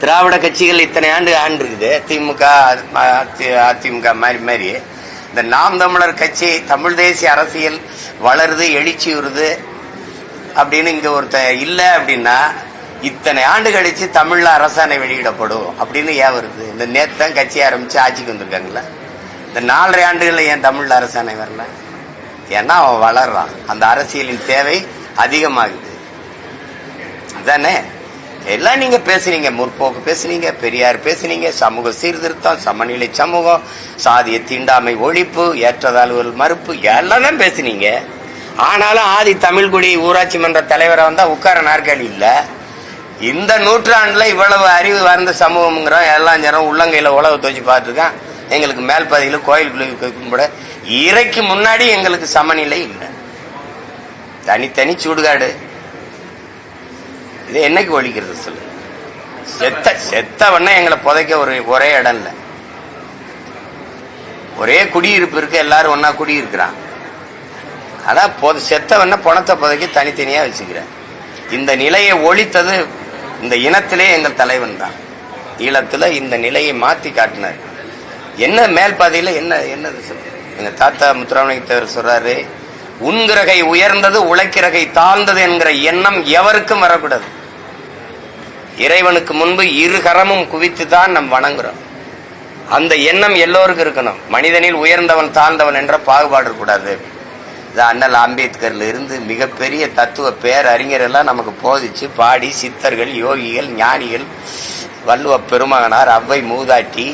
திராவிட கட்சிகள் இத்தனை ஆண்டு ஆண்டு இருக்குது திமுக அதிமுக மாதிரி மாதிரி இந்த நாம் தமிழர் கட்சி தமிழ் தேசிய அரசியல் வளருது எழுச்சி வருது. அப்படின்னு இங்க ஒருத்தன் இல்லை அப்படின்னா இத்தனை ஆண்டு கழிச்சு தமிழ்ல அரசாணை வெளியிடப்படும் அப்படின்னு ஏன் வருது? இந்த நேற்று தான் கட்சி ஆரம்பிச்சு ஆட்சிக்கு வந்திருக்காங்களே இந்த நாலரை ஆண்டுகள்ல ஏன் தமிழ்ல அரசாணை வரல? ஏன்னா அவன் வளர்றான். அந்த அரசியலின் தேவை அதிகமாகுது. அதானே? எல்லாம் நீங்க பேசுனீங்க முற்போக்கு பேசுனீங்க பெரியார் பேசுனீங்க சமூக சீர்திருத்தம் சமநிலை சமூகம் சாதிய தீண்டாமை ஒழிப்பு ஏற்றதாழ்வுகள் மறுப்பு எல்லாம் தான் பேசுனீங்க. ஆனாலும் ஆதி தமிழ்குடி ஊராட்சி மன்ற தலைவரை வந்தால் உட்கார நாற்காலி இல்லை. இந்த நூற்றாண்டில் இவ்வளவு அறிவு வார்ந்த சமூகம்ங்கிறோம் எல்லாம் ஜனம் உள்ளங்கையில் உழவு துவச்சு பார்த்துருக்கான். எங்களுக்கு மேல் பகுதியில் கோயிலுக்குள்ள கும்பிட. இறைக்கு முன்னாடி எங்களுக்கு சமநிலை இல்லை. தனித்தனி சுடுகாடு. இது என்னைக்கு ஒழிக்கிறது சொல்லு? செத்த செத்தவன எங்களை புதைக்க ஒரு ஒரே இடம் இல்லை. ஒரே குடியிருப்பு இருக்கு எல்லாரும் ஒன்னா குடியிருக்கிறான். அதான் பொத செத்தவன பணத்தை புதைக்க தனித்தனியாக வச்சுக்கிறேன். இந்த நிலையை ஒழித்தது இந்த இனத்திலே எங்கள் தலைவன் தான். ஈழத்தில் இந்த நிலையை மாற்றி காட்டினார். என்ன மேல் பாதையில் என்ன என்னது சொல்லு? எங்கள் தாத்தா முத்துராமலிங்க சொல்கிறாரு உன்கிறகை உயர்ந்தது உழைக்கிறகை தாழ்ந்தது என்கிற எண்ணம் எவருக்கும் வரக்கூடாது. இறைவனுக்கு முன்பு இருகரமும் குவித்து தான் நம் வணங்குறோம். அந்த எண்ணம் எல்லோருக்கும் இருக்கணும். மனிதனில் உயர்ந்தவன் தாழ்ந்தவன் என்ற பாகுபாடு கூடாது இது அண்ணல் அம்பேத்கர்ல இருந்து மிகப்பெரிய தத்துவ பேரறிஞர் எல்லாம் நமக்கு போதிச்சு பாடி சித்தர்கள் யோகிகள் ஞானிகள் வள்ளுவ பெருமகனார் அவ்வை மூதாட்டி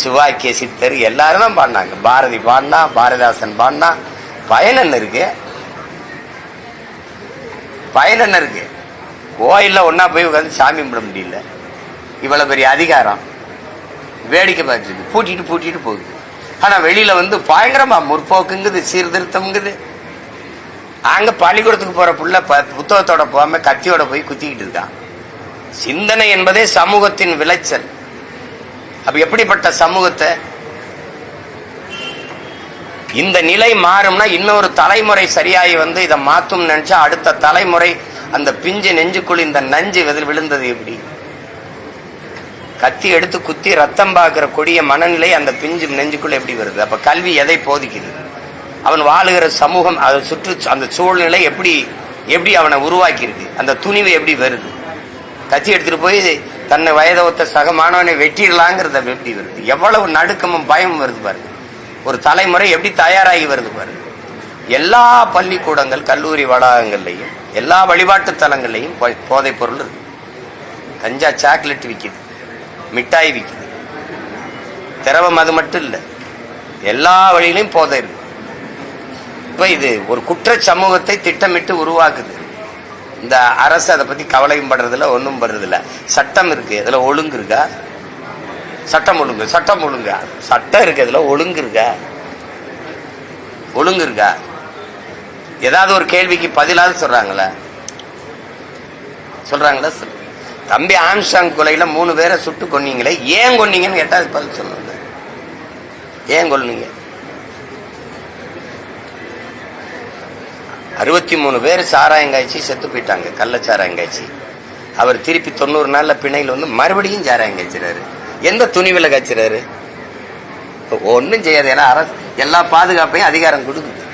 சிவாக்கிய சித்தர் எல்லாரும் தான் பாடினாங்க. பாரதி பாடினா பாரதிதாசன் பாடினா பயன் என்ன இருக்கு? பயன் என்ன இருக்கு? கோயிலில் ஒன்றா போய் உட்காந்து சாமி கும்பிட முடியல. இவ்வளோ பெரிய அதிகாரம். வேடிக்கை பார்த்துருக்கு பூட்டிட்டு பூட்டிட்டு போகுது. ஆனால் வெளியில் வந்து பயங்கரமாக முற்போக்குங்குது சீர்திருத்தம்ங்குது. அங்கே பள்ளிக்கூடத்துக்கு போகிற புள்ள ப- புத்தகத்தோட போகாம கத்தியோட போய் குத்திக்கிட்டு இருக்கான் சிந்தனை என்பதே சமூகத்தின் விளைச்சல். அப்போ எப்படிப்பட்ட சமூகத்தை? இந்த நிலை மாறும்னா இன்னொரு தலைமுறை சரியாகி வந்து இதை மாத்தும் நினச்சா அடுத்த தலைமுறை அந்த பிஞ்சு நெஞ்சுக்குள் இந்த நஞ்சு விதில் விழுந்தது எப்படி? கத்தி எடுத்து குத்தி ரத்தம் பார்க்கிற கொடிய மனநிலை அந்த பிஞ்சு நெஞ்சுக்குள்ள எப்படி வருது? அப்ப கல்வி எதை போதிக்குது? அவன் வாழுகிற சமூகம் அதை சுற்று அந்த சூழ்நிலை எப்படி எப்படி அவனை உருவாக்கியிருக்கு? அந்த துணிவு எப்படி வருது? கத்தி எடுத்துட்டு போய் தன்னை வயதை ஒத்த சக மாணவனை வெட்டிடலாங்கிறத எப்படி வருது? எவ்வளவு நடுக்கமும் பயமும் வருது பாருங்க ஒரு தலைமுறை எப்படி தயாராகி வருது பாருங்க எல்லா பள்ளிக்கூடங்கள் கல்லூரி வளாகங்கள்லையும் எல்லா வழிபாட்டு தலங்கள்லையும் போ- போதைப் பொருள் இருக்கு. கஞ்சா சாக்லேட் விற்கிது மிட்டாய் விற்கிது திரவம் அது மட்டும் இல்லை எல்லா வழியிலையும் போதை இருக்கு. இப்போ இது ஒரு குற்ற சமூகத்தை திட்டமிட்டு உருவாக்குது. இந்த அரசு அதை பற்றி கவலையும் படுறதில்ல ஒன்றும் படுறதில்ல. சட்டம் இருக்குது இதில் ஒழுங்கு இருக்கா? சட்டம் ஒழுங்கு சட்டம் ஒழுங்கா? சட்டம் இருக்கு இதில் ஒழுங்கு இருக்கா? ஒழுங்கு இருக்கா? ஏதாவது ஒரு கேள்விக்கு பதிலாவது சொல்றாங்களா? சொல்றாங்களா? சொல் தம்பி ஆம்சாங் கொலையில மூணு பேரை சுட்டு கொன்னீங்களே ஏன் கொன்னீங்கன்னு கேட்டா பதில் சொல்லுங்க ஏன் கொல்லுங்க அறுபத்தி மூணு பேர் சாராயம் காய்ச்சி செத்து போயிட்டாங்க கள்ள சாராயம் காய்ச்சி. அவர் திருப்பி தொண்ணூறு நாள்ல பிணையில் வந்து மறுபடியும் சாராயம் காய்ச்சிறாரு. எந்த துணிவில் காய்ச்சிறாரு? ஒன்றும் செய்யாது ஏன்னா அரசு எல்லா பாதுகாப்பையும் அதிகாரம் கொடுக்குது.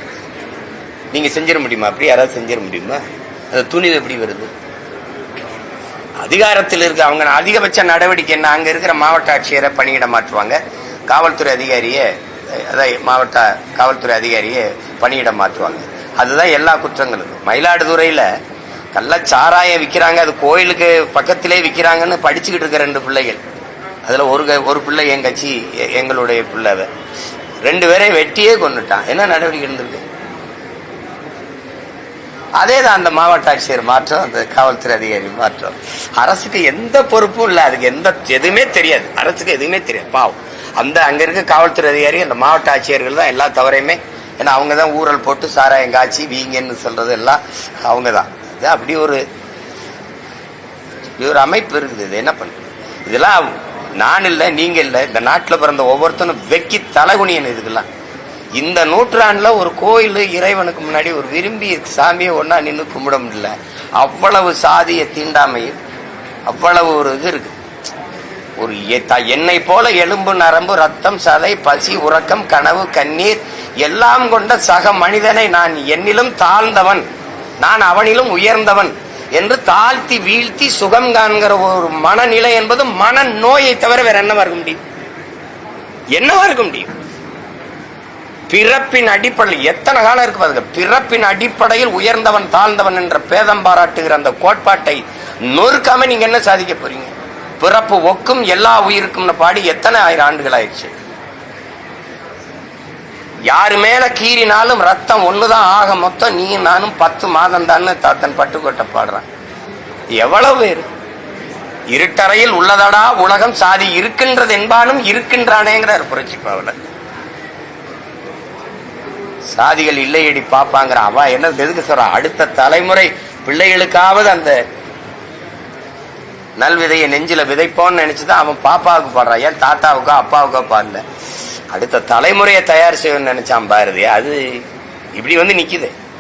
நீங்கள் செஞ்சிட முடியுமா? அப்படி யாராவது செஞ்சிட முடியுமா? அந்த துணிவு எப்படி வருது? அதிகாரத்தில் இருக்க அவங்க அதிகபட்ச நடவடிக்கை என்ன? அங்கே இருக்கிற மாவட்ட ஆட்சியரை பணியிட மாற்றுவாங்க. காவல்துறை அதிகாரியை அதான் மாவட்ட காவல்துறை அதிகாரியை பணியிட மாற்றுவாங்க. அதுதான் எல்லா குற்றங்களுக்கும். மயிலாடுதுறையில் நல்லா சாராயம் விற்கிறாங்க அது கோயிலுக்கு பக்கத்திலே விற்கிறாங்கன்னு படிச்சுக்கிட்டு இருக்க ரெண்டு பிள்ளைகள். அதில் ஒரு க- ஒரு பிள்ளை என் கட்சி எ- எங்களுடைய பிள்ளை ரெண்டு பேரையும் வெட்டியே கொண்டுட்டான் என்ன நடவடிக்கை இருந்திருக்கு? அதே தான் அந்த மாவட்ட ஆட்சியர் மாற்றம் அந்த காவல்துறை அதிகாரி மாற்றம். அரசுக்கு எந்த பொறுப்பும் இல்லை அதுக்கு எந்த எதுவுமே தெரியாது. அரசுக்கு எதுவுமே தெரியாது. பாவம். அந்த அங்கே இருக்க காவல்துறை அதிகாரி அந்த மாவட்ட ஆட்சியர்கள் தான் எல்லா தவறையுமே ஏன்னா அவங்க தான் ஊரல் போட்டு சாராயம் காய்ச்சி வீங்கன்னு சொல்றது எல்லாம் அவங்க தான். அப்படி ஒரு ஒரு அமைப்பு இருக்குது. இது என்ன பண்ணுறது இதெல்லாம் நான் இல்லை நீங்கள் இல்லை. இந்த நாட்டில் பிறந்த ஒவ்வொருத்தனும் வெக்கி தலைகுனியன் இதுக்கெல்லாம். இந்த நூற்றாண்டுல ஒரு கோயில் இறைவனுக்கு முன்னாடி ஒரு விரும்பி சாமியை ஒன்னா நின்று கும்பிட முடியல அவ்வளவு சாதிய தீண்டாமையில் அவ்வளவு ஒரு இது இருக்கு. ஒரு என்னை போல எலும்பு நரம்பு ரத்தம் சதை பசி உறக்கம் கனவு கண்ணீர் எல்லாம் கொண்ட சக மனிதனை நான் என்னிலும் தாழ்ந்தவன். நான் அவனிலும் உயர்ந்தவன் என்று தாழ்த்தி வீழ்த்தி சுகம் காண்கிற ஒரு மனநிலை என்பது மன நோயை தவிர வேற என்னவா இருக்க முடியும்? என்னவா இருக்க முடியும்? பிறப்பின் அடிப்படையில் எத்தனை காலம் இருக்கு பாருங்க. பிறப்பின் அடிப்படையில் உயர்ந்தவன் தாழ்ந்தவன் என்ற பேதம் பாராட்டுகிற அந்த கோட்பாட்டை நொறுக்காம நீங்க என்ன சாதிக்க போறீங்க? பிறப்பு ஒக்கும் எல்லா உயிருக்கும்னு பாடி எத்தனை ஆயிரம் ஆண்டுகள் ஆயிடுச்சு? யாரு மேல கீறினாலும் ரத்தம் ஒண்ணுதான் ஆக மொத்தம் நீ நானும் பத்து மாதம் தான் தாத்தன் பட்டுக்கோட்டை பாடுறான். எவ்வளவு பேர்? இருட்டறையில் உள்ளதடா உலகம் சாதி இருக்கின்றது என்பானும் இருக்கின்றானேங்கிறார் புரட்சி பாவலர். சாதிகள் இல்லையடி பார்ப்பாங்கிற அவ என்ன எதுக்கு சொல்ற? அடுத்த தலைமுறை பிள்ளைகளுக்காவது அந்த நல்விதையை நெஞ்சில விதைப்போன்னு நினைச்சுதான் அவன் பாப்பாவுக்கு பாடுறான் ஏன் தாத்தாவுக்கோ அப்பாவுக்கோ பாடல. அடுத்த தலைமுறையை தயார் செய்யணும்னு நினைச்சான் பாரதி அது இப்படி வந்து நிக்குது.